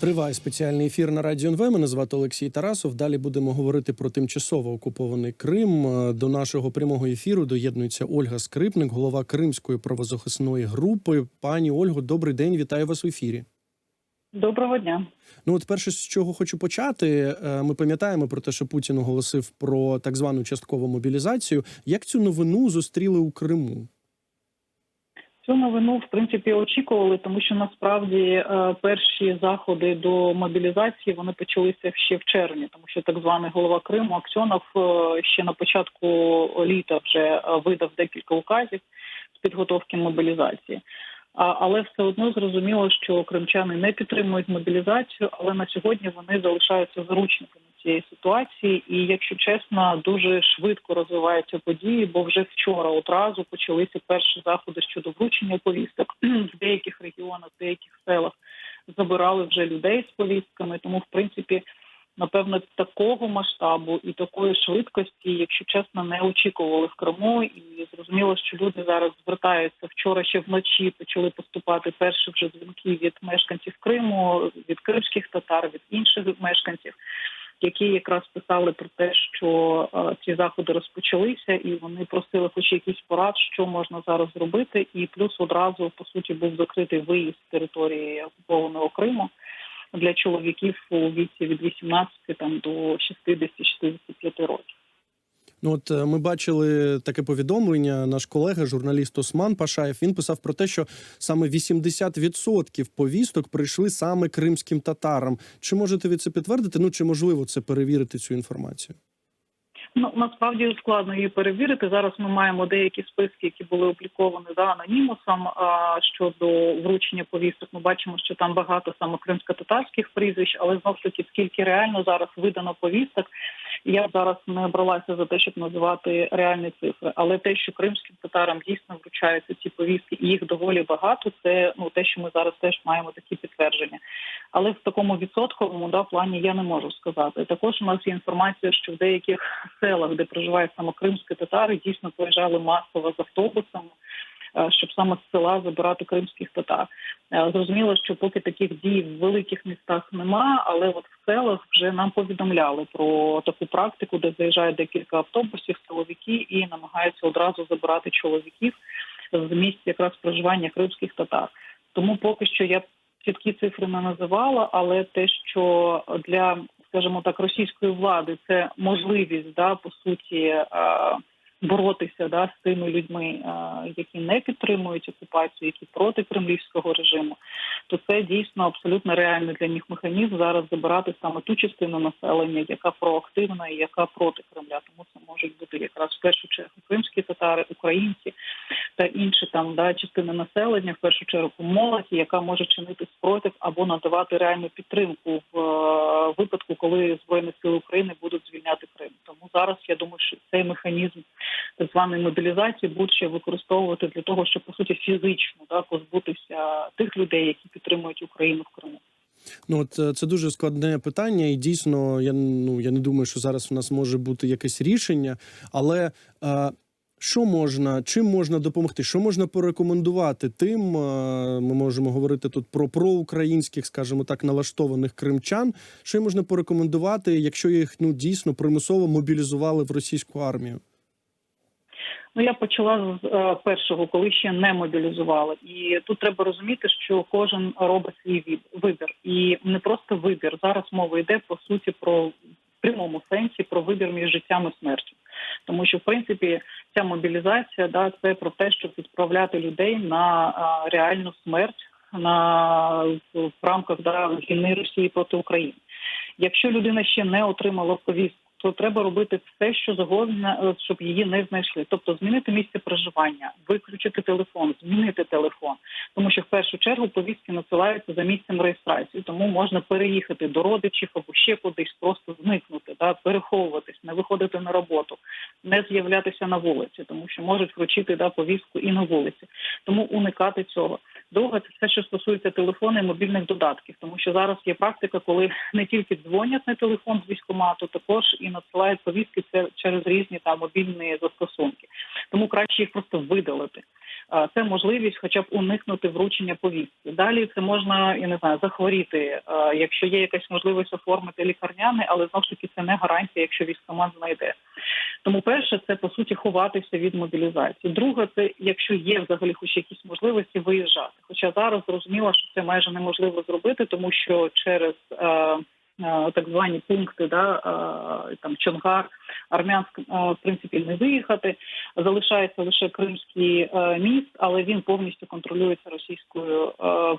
Триває спеціальний ефір на радіо НВ. Мене звати Олексій Тарасов. Далі будемо говорити про тимчасово окупований Крим. Е, До нашого прямого ефіру доєднується Ольга Скрипник, голова Кримської правозахисної групи. Пані Ольго, добрий день. Вітаю вас в ефірі. Доброго дня. Ну, от перше, з чого хочу почати, е, ми пам'ятаємо про те, що Путін оголосив про так звану часткову мобілізацію. Як цю новину зустріли у Криму? Цю новину в принципі очікували, тому що насправді е, перші заходи до мобілізації вони почалися ще в червні, тому що так званий голова Криму Аксьонов е, ще на початку літа вже е, видав декілька указів з підготовки мобілізації. Але все одно зрозуміло, що кримчани не підтримують мобілізацію, але на сьогодні вони залишаються заручниками цієї ситуації. І, якщо чесно, дуже швидко розвиваються події, бо вже вчора одразу почалися перші заходи щодо вручення повісток в деяких регіонах, в деяких селах забирали вже людей з повістками. Тому, в принципі, напевно, такого масштабу і такої швидкості, якщо чесно, не очікували в Криму. І зрозуміло, що люди зараз звертаються вчора ще вночі. Почали поступати перші вже дзвінки від мешканців Криму, від кримських татар, від інших мешканців. Які якраз писали про те, що е, ці заходи розпочалися, і вони просили хоч якісь порад, що можна зараз зробити. І плюс одразу по суті був закритий виїзд з території окупованого Криму для чоловіків у віці від 18 там до 60-65 років. Ну, от е, ми бачили таке повідомлення. Наш колега, журналіст Осман Пашаєв, він писав про те, що саме 80% повісток прийшли саме кримським татарам. Чи можете ви це підтвердити? Ну чи можливо це перевірити цю інформацію? Ну насправді складно її перевірити. Зараз ми маємо деякі списки, які були опубліковані за анонімусом. А щодо вручення повісток, ми бачимо, що там багато саме кримсько-татарських прізвищ, але знов таки скільки реально зараз видано повісток. Я зараз не бралася за те, щоб називати реальні цифри, але те, що кримським татарам дійсно вручаються ці повістки, і їх доволі багато. Це ну те, що ми зараз теж маємо такі підтвердження. Але в такому відсотковому да плані я не можу сказати. Також у нас є інформація, що в деяких селах, де проживають саме кримські татари, дійсно поїжджали масово з автобусами. Е, Щоб саме з села забирати кримських татар, Е, зрозуміло, що поки таких дій в великих містах нема, але от в селах вже нам повідомляли про таку практику, де заїжджає декілька автобусів, силовики і намагаються одразу забирати чоловіків з місць якраз проживання кримських татар. Тому поки що я чіткі цифри не називала, але те, що для, скажімо так, російської влади це можливість, да, по суті. Боротися да з тими людьми, е, які не підтримують окупацію, які проти кремлівського режиму, то це дійсно абсолютно реальний для них механізм зараз забирати саме ту частину населення, яка проактивна і яка проти Кремля. Тому це можуть бути якраз в першу чергу кримські татари, українці та інші там да частини населення, в першу чергу молодь, яка може чинити спротив або надавати реальну підтримку в е, випадку, коли збройні сили України будуть звільняти Крим. Тому зараз я думаю, що цей механізм так званої мобілізації будуть ще використовувати для того, щоб по суті фізично да позбутися тих людей, які підтримують Україну в Криму. Ну от е, це дуже складне питання, і дійсно, я ну я не думаю, що зараз у нас може бути якесь рішення, але. Е, що можна, чим можна допомогти? Що можна порекомендувати тим? е, Ми можемо говорити тут про проукраїнських, скажімо так, налаштованих кримчан. Що можна порекомендувати, якщо їх ну дійсно примусово мобілізували в російську армію? Ну я почала з е, першого, коли ще не мобілізували, і тут треба розуміти, що кожен робить свій вибір, і не просто вибір. Зараз мова йде по суті про в прямому сенсі про вибір між життям і смертю. Тому що в принципі ця мобілізація да це про те, щоб відправляти людей на а, реальну смерть на в рамках да, війни Росії проти України. Якщо людина ще не отримала повістку, то треба робити все, що завгодно, е, щоб її не знайшли. Тобто змінити місце проживання, виключити телефон, змінити телефон, тому що в першу чергу повістки надсилаються за місцем реєстрації, тому можна переїхати до родичів або ще кудись, просто зникнути, да, переховуватись, не виходити на роботу, не з'являтися на вулиці, тому що можуть вручити да, повістку і на вулиці. Тому уникати цього. Друге, це все, що стосується телефону і мобільних додатків, тому що зараз є практика, коли не тільки дзвонять на телефон з військкомату, також і надсилають повістки це через різні там мобільні застосунки. Тому краще їх просто видалити. Це можливість, хоча б уникнути вручення повістки. Далі це можна я не знаю, захворіти, якщо є якась можливість оформити лікарняне, але знову ж таки це не гарантія, якщо військкомат знайде. Тому перше, це по суті ховатися від мобілізації. Друге, це якщо є взагалі хоч якісь можливості виїжджати. Хоча зараз зрозуміло, що це майже неможливо зробити, тому що через е, так звані пункти, да е, там Чонгар, Армянськ, в принципі, не виїхати. Залишається лише Кримський е, міст, але він повністю контролюється російською е,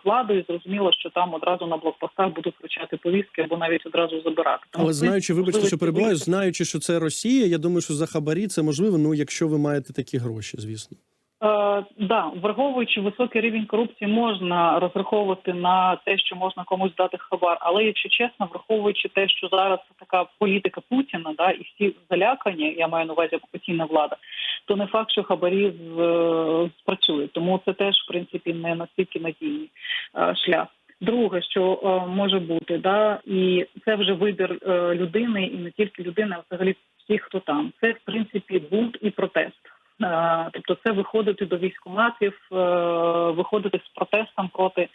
владою. Зрозуміло, що там одразу на блокпостах будуть вручати повістки або навіть одразу забирати. Тому, Але знаючи, вибачте, що перебуваю, знаючи, що це Росія, я думаю, що за хабарі це можливо, ну якщо ви маєте такі гроші, звісно. Е, да, враховуючи високий рівень корупції, можна розраховувати на те, що можна комусь дати хабар. Але якщо чесно, враховуючи те, що зараз така політика Путіна, да, і всі залякані, я маю на увазі окупаційна влада, то не факт, що хабарі з, е, спрацюють. Тому це теж в принципі не настільки надійний е, шлях. Друге, що е, може бути, да, і це вже вибір е, людини, і не тільки людини, а взагалі всіх, хто там. Це в принципі бунт і протест. Е, Тобто, це виходити до військоматів, е, виходити з протестом проти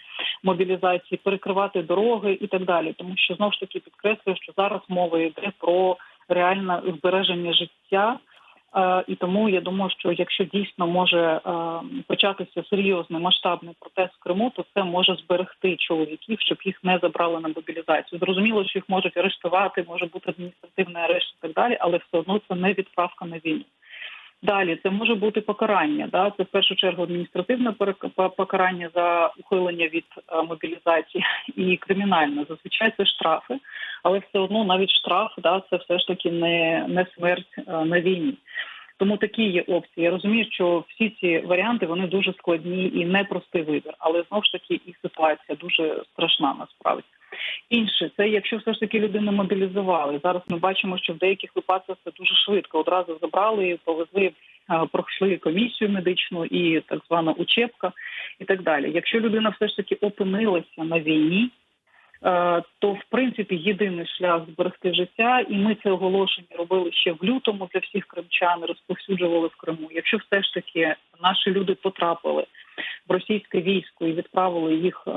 мобілізації, перекривати дороги і так далі. Тому що знову ж таки підкреслюю, що зараз мова йде про реальне збереження життя. Е, І тому я думаю, що якщо дійсно може початися серйозний масштабний протест в Криму, то це може зберегти чоловіків, щоб їх не забрали на мобілізацію. Зрозуміло, що їх можуть арештувати, може бути адміністративний арешт і так далі, але все одно це не відправка на війну. Далі це може бути покарання. Да? Це в першу чергу адміністративне покарання за ухилення від е, мобілізації і кримінальне. Зазвичай це штрафи, але все одно навіть штраф да, це все ж таки не, не смерть е, на війні. Тому такі є опції. Я розумію, що всі ці варіанти вони дуже складні і непростий вибір, але знову ж таки і ситуація дуже страшна насправді. Інше це якщо все ж таки людину мобілізували. Зараз ми бачимо, що в деяких випадках це дуже швидко. Одразу забрали, повезли, е, пройшли комісію медичну і так звана учебка, і так далі. Якщо людина все ж таки опинилася на війні, то в принципі єдиний шлях зберегти життя, і ми це оголошення робили ще в лютому для всіх кримчан, розповсюджували в Криму. Якщо все ж таки наші люди потрапили в російське військо і відправили їх е,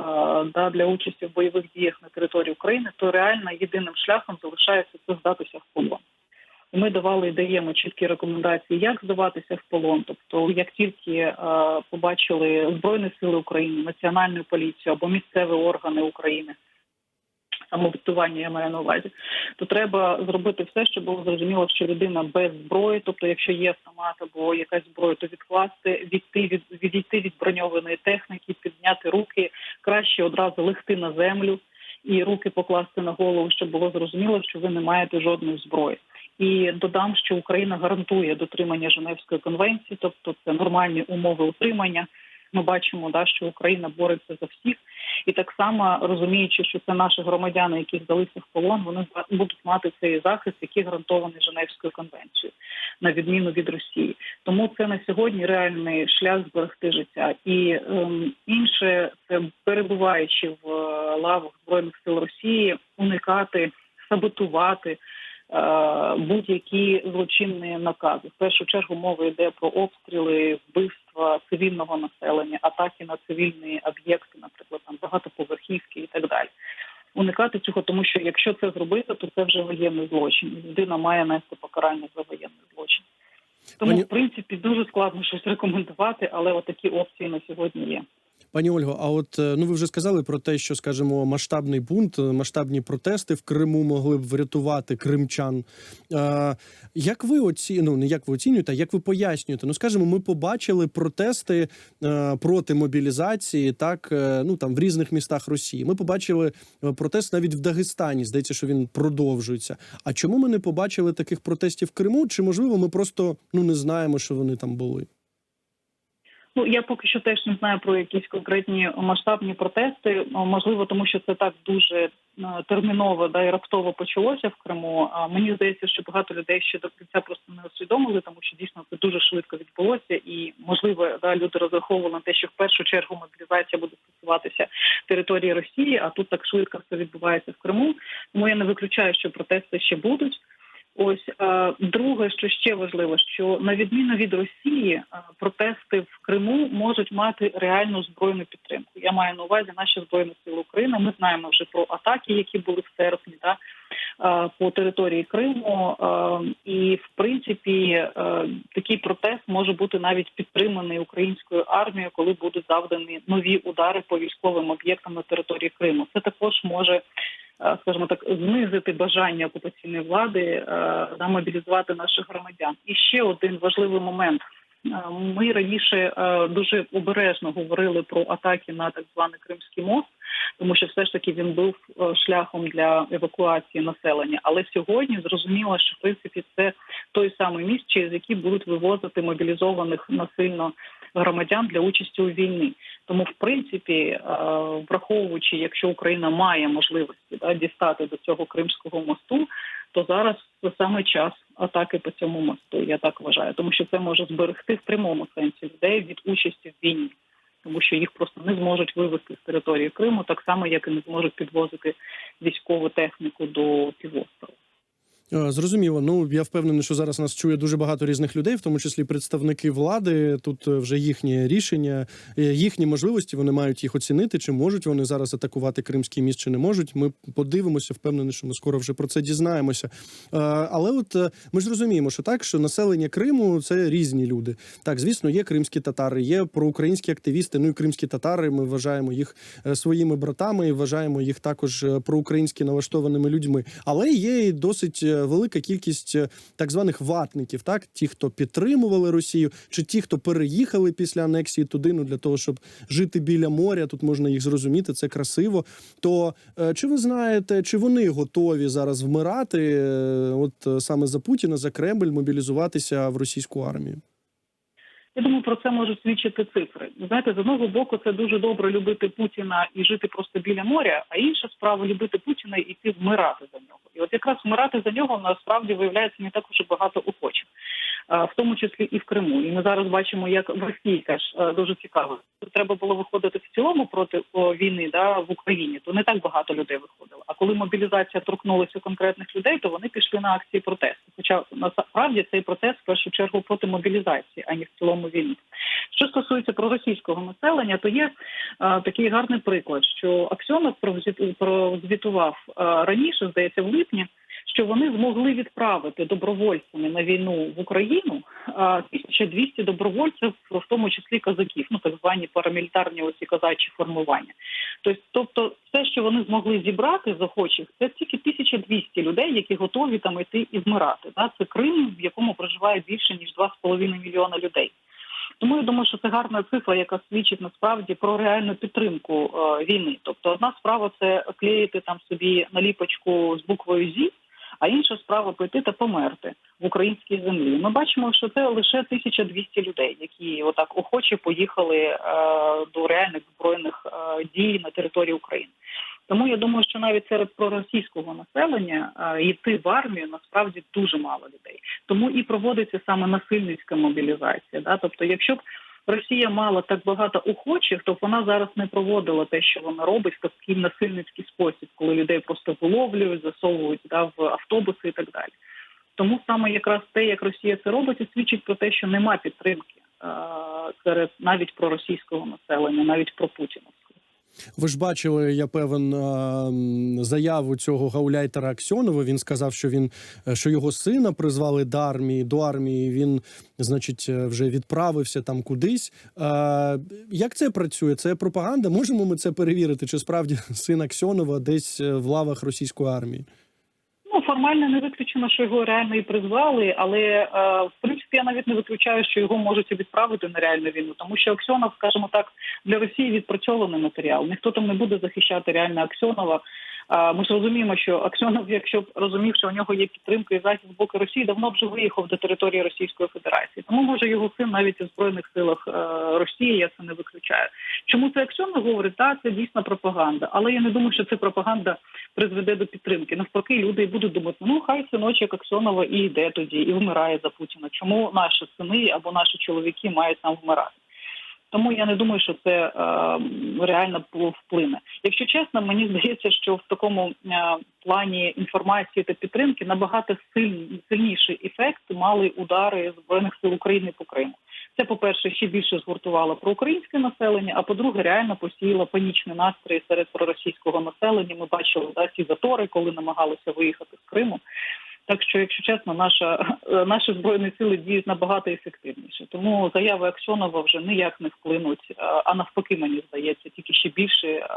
да, для участі в бойових діях на території України, то реально єдиним шляхом залишається це здатися в полон. Ми давали і даємо чіткі рекомендації, як здаватися в полон. Тобто, як тільки е, побачили Збройні Сили України, Національну поліцію або місцеві органи України, самоврятування я маю на увазі, то треба зробити все, щоб було зрозуміло, що людина без зброї, тобто, якщо є автомат або якась зброя, то відкласти, відійти від відійти від броньованої техніки, підняти руки, краще одразу легти на землю і руки покласти на голову, щоб було зрозуміло, що ви не маєте жодної зброї. І додам, що Україна гарантує дотримання Женевської конвенції, тобто це нормальні умови утримання. Ми бачимо, да, що Україна бореться за всіх, і так само розуміючи, що це наші громадяни, які здалися в полон, вони будуть мати цей захист, який гарантований Женевською конвенцією, на відміну від Росії. Тому це на сьогодні реальний шлях зберегти життя. І ем, інше це перебуваючи в е, лавах збройних сил Росії, уникати, саботувати. Е, Будь-які злочинні накази в першу чергу мова йде про обстріли, вбивства цивільного населення, атаки на цивільні об'єкти, наприклад, там багатоповерхівки і так далі. Уникати цього, тому що якщо це зробити, то це вже воєнний злочин. Людина має нести покарання за воєнний злочин. Тому, в принципі, дуже складно щось рекомендувати, але отакі опції на сьогодні є. Пані Ольго, а от е, ну ви вже сказали про те, що скажімо, масштабний бунт, е, масштабні протести в Криму могли б врятувати кримчан. Е, як ви оці... ну, не як ви оцінюєте, а як ви пояснюєте? Ну скажімо, ми побачили протести е, проти мобілізації, так е, ну там в різних містах Росії. Ми побачили е, протест навіть в Дагестані. Здається, що він продовжується. А чому ми не побачили таких протестів в Криму? Чи можливо ми просто ну не знаємо, що вони там були? Ну я поки що теж не знаю про якісь конкретні масштабні протести. Можливо, тому що це так дуже е, терміново да і раптово почалося в Криму. А мені здається, що багато людей ще до кінця просто не усвідомили, тому що дійсно це дуже швидко відбулося, і можливо, да люди розраховували на те, що в першу чергу мобілізація буде стосуватися території Росії, а тут так швидко все відбувається в Криму. Тому я не виключаю, що протести ще будуть. Ось е, друге, що ще важливо, що на відміну від Росії, е, протести в Криму можуть мати реальну збройну підтримку. Я маю на увазі наші збройні сили України. Ми знаємо вже про атаки, які були в серпні, да, е, по території Криму. І в принципі такий протест може бути навіть підтриманий українською армією, коли будуть завдані нові удари по військовим об'єктам на території Криму. Це також може скажімо так, знизити бажання окупаційної влади е, да, мобілізувати наших громадян. І ще один важливий момент. Е, Ми раніше е, дуже обережно говорили про атаки на так званий Кримський мост, тому що все ж таки він був е, шляхом для евакуації населення. Але сьогодні зрозуміло, що в принципі це той самий міст, через який будуть вивозити мобілізованих насильно громадян для участі у війні. Тому, в принципі, е, враховуючи, якщо Україна має можливості да, дістати до цього кримського мосту, то зараз саме час атаки по цьому мосту. Я так вважаю, тому що це може зберегти в прямому сенсі людей від участі в війні, тому що їх просто не зможуть вивезти з території Криму, так само як і не зможуть підвозити військову техніку до півострова. Е, Зрозуміло. Ну я впевнений, що зараз нас чує дуже багато різних людей, в тому числі представники влади. Тут е, вже їхнє рішення, е, їхні можливості. Вони мають їх оцінити, чи можуть вони зараз атакувати Кримський міст, чи не можуть. Ми подивимося. Впевнений, що ми скоро вже про це дізнаємося. Але от ми ж розуміємо, що так, що населення Криму це різні люди. Так, звісно, є кримські татари, є проукраїнські активісти. Ну і кримські татари. Ми вважаємо їх своїми братами і вважаємо їх також проукраїнськи налаштованими людьми. Але є і досить велика кількість е, так званих ватників, так ті, хто підтримували Росію, чи ті, хто переїхали після анексії туди, ну для того, щоб жити біля моря. Тут можна їх зрозуміти, це красиво. То е, чи ви знаєте, чи вони готові зараз вмирати? е, От саме за Путіна, за Кремль, мобілізуватися в російську армію? Я думаю, про це можуть свідчити цифри. Знаєте, з одного боку, це дуже добре любити Путіна і жити просто біля моря, а інша справа любити Путіна і йти вмирати за нього. І от якраз вмирати за нього насправді виявляється не так уже багато охочих, в тому числі і в Криму. І ми зараз бачимо, як в Росії теж дуже цікаво. Треба було виходити в цілому проти війни да, в Україні, то не так багато людей виходило. А коли мобілізація торкнулася конкретних людей, то вони пішли на акції протесту. Хоча насправді цей протест в першу чергу проти мобілізації, а не в цілому війни. Що стосується проросійського населення, то є е, такий гарний приклад, що Аксьонов прозвіт- прозвітував е, раніше, здається, в липні, що вони змогли відправити добровольцями на війну в Україну е, 1200 добровольців, в тому числі казаків, ну так звані парамілітарні оці казачі формування. Тобто, все, що вони змогли зібрати з охочих, це тільки 1200 людей, які готові там йти і вмирати. Це Крим, в якому проживає більше ніж 2,5 мільйона людей. Тому я думаю, що це гарна цифра, яка свідчить насправді про реальну підтримку е, війни. Тобто, одна справа це клеїти там собі наліпочку з буквою ЗІ, а інша справа пойти та померти в українській землі. Ми бачимо, що це лише 1200 людей, які отак охоче поїхали е, до реальних збройних е, дій на території України. Тому я думаю, що навіть серед проросійського населення е, йти в армію насправді дуже мало людей. Тому і проводиться саме насильницька мобілізація. Да? Тобто, якщо б Росія мала так багато охочих, то вона зараз не проводила те, що вона робить такий насильницький спосіб, коли людей просто виловлюють, засовують да, в автобуси і так далі. Тому саме якраз те, як Росія це робить, свідчить про те, що нема підтримки е, серед навіть проросійського населення, навіть про Путіна. Ви ж бачили, я певен, заяву цього гауляйтера Аксьонова. Він сказав, що він е, що його сина призвали до армії. До армії він, значить, е, вже відправився там кудись. Як це працює? Це пропаганда? Можемо ми це перевірити? Чи справді син Аксьонова десь е, в лавах російської армії? Ну формально не виключено, що його реально і призвали, але е, в принципі я навіть не виключаю, що його можуть відправити на реальну війну, тому що Аксьонов, скажімо так, для Росії відпрацьований матеріал. Ніхто там не буде захищати реально Аксьонова. Ми ж розуміємо, що Аксьонов, якщо б розумів, що у нього є підтримка і захист з боку Росії, давно б вже виїхав до території Російської Федерації. Тому може його син навіть у збройних силах е, Росії. Я це не виключаю. Чому це Аксьонов говорить? Так, це дійсно пропаганда, але я не думаю, що це пропаганда призведе до підтримки. Навпаки, люди будуть думати, ну хай синочок Аксьонова і йде тоді, і вмирає за Путіна. Чому наші сини або наші чоловіки мають там вмирати? Тому я не думаю, що це е, реально вплине. Якщо чесно, мені здається, що в такому е, плані інформації та підтримки набагато силь, сильніший ефект мали удари збройних сил України по Криму. Це, по-перше, ще більше згуртувало проукраїнське населення. А по-друге, реально посіяло панічні настрої серед проросійського населення. Ми бачили да, ці затори, коли намагалися виїхати з Криму. Так що, якщо чесно, наша наші збройні сили діють набагато ефективніше. Тому заяви Аксьонова вже ніяк не вплинуть. А навпаки, мені здається, тільки ще більше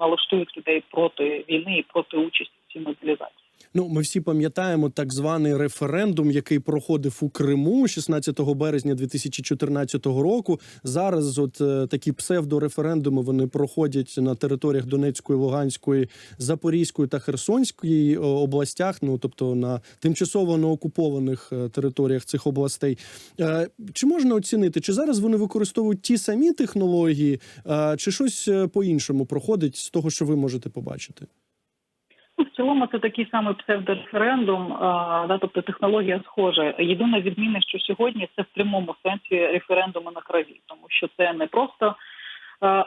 налаштують людей проти війни і проти участі в цій мобілізації. Ну, ми всі пам'ятаємо так званий референдум, який проходив у Криму 16 березня 2014 року. Зараз, от е, такі псевдореферендуми вони проходять на територіях Донецької, Луганської, Запорізької та Херсонської е, областях. Ну тобто на тимчасово не окупованих е, територіях цих областей. Е, Чи можна оцінити, чи зараз вони використовують ті самі технології, е, чи щось е, по-іншому проходить з того, що ви можете побачити? В цілому це такий самий псевдореферендум, да, тобто технологія схожа. Єдина відміна, що сьогодні це в прямому сенсі референдуми на крові, тому що це не просто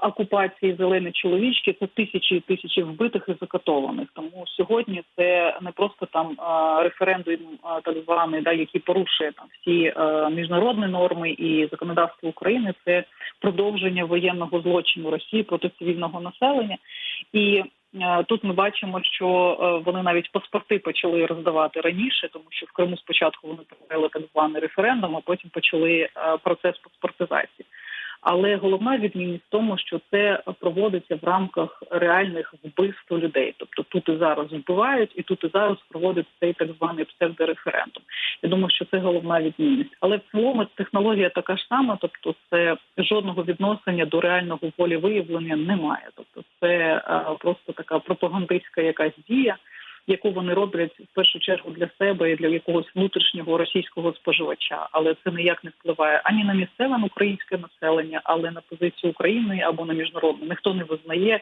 окупації зелені чоловічки, це тисячі і тисячі вбитих і закатованих. Тому сьогодні це не просто там референдум, так званий, да, який порушує там всі міжнародні норми і законодавство України. Це продовження воєнного злочину Росії проти цивільного населення і. Тут ми бачимо, що вони навіть паспорти почали роздавати раніше, тому що в Криму спочатку вони провели так званий референдум, а потім почали процес паспортизації. Але головна відмінність в тому, що це проводиться в рамках реальних вбивств людей. Тобто тут і зараз вбивають, і тут і зараз проводять цей так званий псевдореферендум. Я думаю, що це головна відмінність. Але в цілому технологія така ж сама, тобто це жодного відношення до реального волевиявлення немає. Тобто, це просто така пропагандистська якась дія. Яку вони роблять в першу чергу для себе і для якогось внутрішнього російського споживача, але це ніяк не впливає ані на місцеве українське населення, але на позицію України або на міжнародну. Ніхто не визнає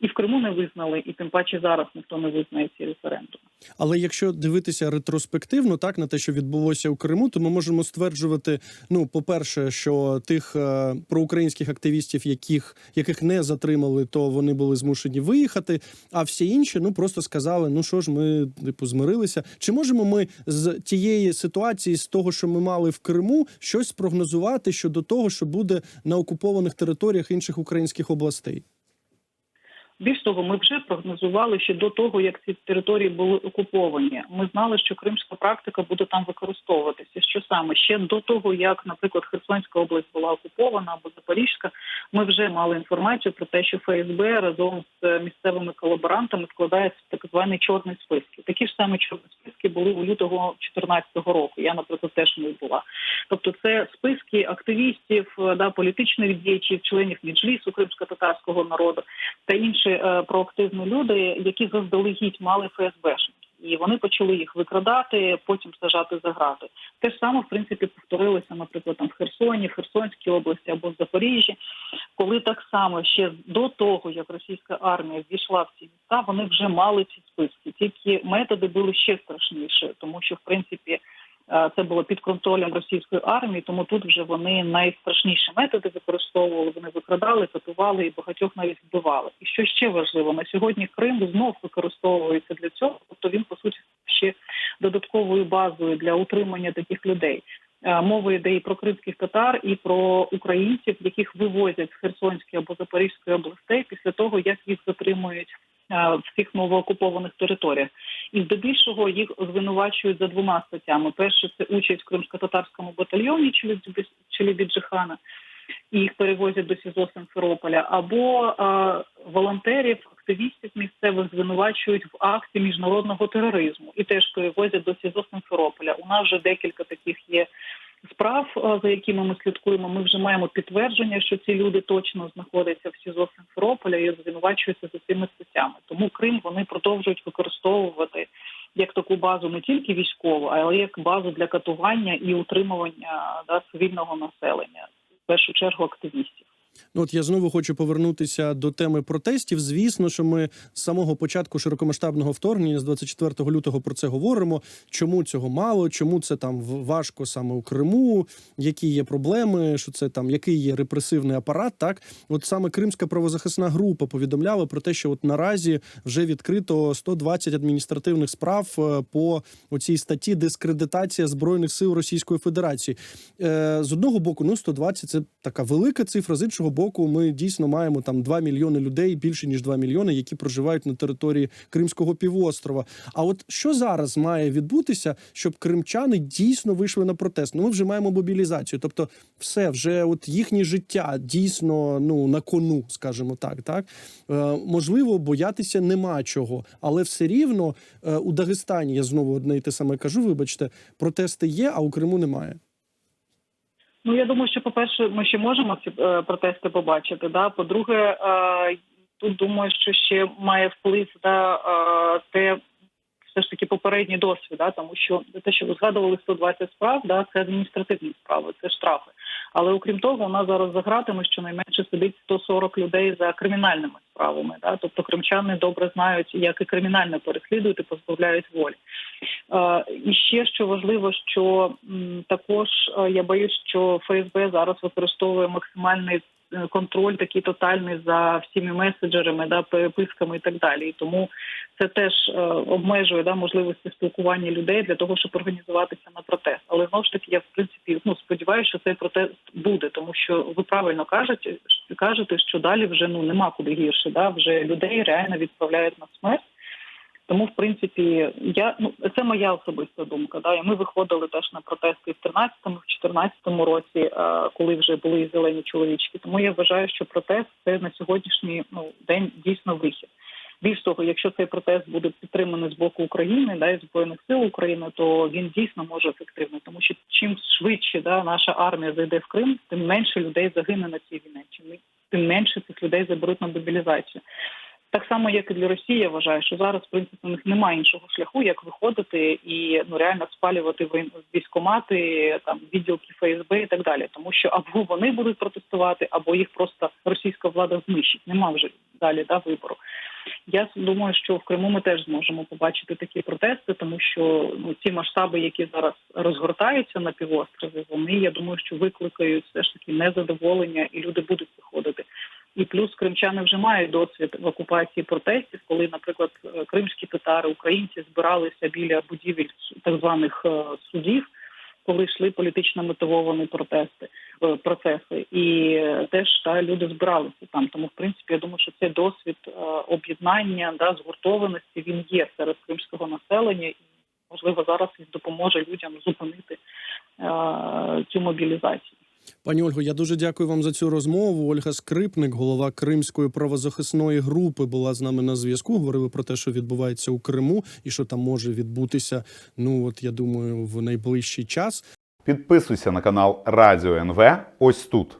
і в Криму не визнали, і тим паче зараз ніхто не визнає ці референдуми. Але якщо дивитися ретроспективно, так на те, що відбулося у Криму, то ми можемо стверджувати: ну, по-перше, що тих е, проукраїнських активістів, яких яких не затримали, то вони були змушені виїхати. А всі інші ну просто сказали: ну що ж, ми типу змирилися. Чи можемо ми з тієї ситуації, з того, що ми мали в Криму, щось спрогнозувати щодо того, що буде на окупованих територіях інших українських областей? Більш того, ми вже прогнозували ще до того, як ці території були окуповані. Ми знали, що кримська практика буде там використовуватися. Що саме ще до того, як, наприклад, Херсонська область була окупована або Запорізька, ми вже мали інформацію про те, що ФСБ разом з місцевими колаборантами складається так звані чорні списки. Такі ж самі чорні списки були у лютого 2014 року. Я, наприклад, теж не була. Тобто, це списки активістів, да політичних діячів, членів Меджлісу кримсько-татарського народу та інших проактивні люди, які заздалегідь мали ФСБшників. і вони почали їх викрадати, потім сажати за грати. Те ж саме в принципі повторилося, наприклад, там в Херсоні, в Херсонській області або в Запоріжжі, коли так само ще до того, як російська армія ввійшла в ці міста, вони вже мали ці списки. Тільки методи були ще страшніші, тому що в принципі. Це було під контролем російської армії, тому тут вже вони найстрашніші методи використовували. Вони викрадали, катували і багатьох навіть вбивали. І що ще важливо на сьогодні Крим знов використовується для цього, тобто він по суті ще додатковою базою для утримання таких людей. Мова йде і про кримських татар, і про українців, яких вивозять з Херсонської або Запорізької областей після того, як їх затримують в цих новоокупованих територіях, і здебільшого їх звинувачують за двома статтями: перше це участь в кримсько-татарському батальйоні Челібіджихана, і їх перевозять до СІЗО Симферополя, або а, волонтерів, активістів місцевих звинувачують в акті міжнародного тероризму і теж перевозять до СІЗО Симферополя. У нас вже декілька таких є. Справ, за якими ми слідкуємо, ми вже маємо підтвердження, що ці люди точно знаходяться в СІЗО Симферополя і звинувачуються за цими статтями. Тому Крим вони продовжують використовувати як таку базу не тільки військову, але як базу для катування і утримування да, цивільного населення, в першу чергу активістів. Ну, от я знову хочу повернутися до теми протестів. Звісно, що ми з самого початку широкомасштабного вторгнення з 24 лютого про це говоримо. Чому цього мало? Чому це там важко саме у Криму? Які є проблеми? Що це там який є репресивний апарат? Так, от саме Кримська правозахисна група повідомляла про те, що от наразі вже відкрито 120 адміністративних справ е, по оцій статті дискредитація збройних сил Російської Федерації. Е, з одного боку, ну 120 – це така велика цифра. З іншого боку, ми дійсно маємо там 2 мільйони людей, більше ніж 2 мільйони, які проживають на території Кримського півострова. А от що зараз має відбутися, щоб кримчани дійсно вийшли на протест? Ну, ми вже маємо мобілізацію, тобто, все вже от їхнє життя дійсно ну на кону, скажімо так. Так е, можливо, боятися нема чого, але все рівно е, у Дагестані я знову одне і те саме кажу. Вибачте, протести є, а у Криму немає. Ну я думаю, що по-перше, ми ще можемо ці е, протести побачити. Да? По-друге, е, тут думаю, що ще має вплив да, е, те. Все ж таки попередній досвід, да, тому що те, що ви згадували 120 справ, да, це адміністративні справи, це штрафи. Але окрім того, у нас зараз за гратами щонайменше сидить 140 людей за кримінальними справами. Да, тобто кримчани добре знають, як і кримінально переслідують і позбавляють волі. Е, І ще що важливо, що м, також е, я боюсь, що ФСБ зараз використовує максимальний е, контроль, такий тотальний за всіми меседжерами, да, переписками і так далі. І тому це теж е, обмежує да, можливості спілкування людей для того, щоб організуватися на протест. Але знову ж таки, я в принципі ну сподіваюся, що цей протест буде, тому що ви правильно кажете, кажете, що далі вже ну нема куди гірше. Да, вже людей реально відправляють на смерть. Тому, в принципі, я ну це моя особиста думка. Да, і ми виходили теж на протести в 13-му, в 14-му році, е, коли вже були зелені чоловічки. Тому я вважаю, що протест це на сьогоднішній ну день дійсно вихід. Більш того, якщо цей протест буде підтриманий з боку України, да і збройних сил України, то він дійсно може ефективний, тому що чим швидше да наша армія зайде в Крим, тим менше людей загине на цій війні. Тим менше цих людей заберуть на мобілізацію. Так само, як і для Росії, я вважаю, що зараз в принципі у них немає іншого шляху, як виходити і ну реально спалювати військомати, там відділки ФСБ і так далі, тому що або вони будуть протестувати, або їх просто російська влада знищить. Нема вже далі да вибору. Я думаю, що в Криму ми теж зможемо побачити такі протести, тому що ну ці масштаби, які зараз розгортаються на півострові, вони я думаю, що викликають все ж таки незадоволення, і люди будуть виходити. І плюс кримчани вже мають досвід в окупації протестів, коли, наприклад, кримські татари, українці збиралися біля будівель так званих е, судів, коли йшли політично мотивовані протести е, процеси, і е, теж та люди збиралися там. Тому, в принципі, я думаю, що цей досвід е, об'єднання да згуртованості він є серед кримського населення, і можливо зараз він допоможе людям зупинити цю мобілізацію. Пані Ольго, я дуже дякую вам за цю розмову. Ольга Скрипник, голова Кримської правозахисної групи, була з нами на зв'язку. Говорили про те, що відбувається у Криму, і що там може відбутися. Ну от я думаю, в найближчий час. Підписуйся на канал Радіо НВ ось тут.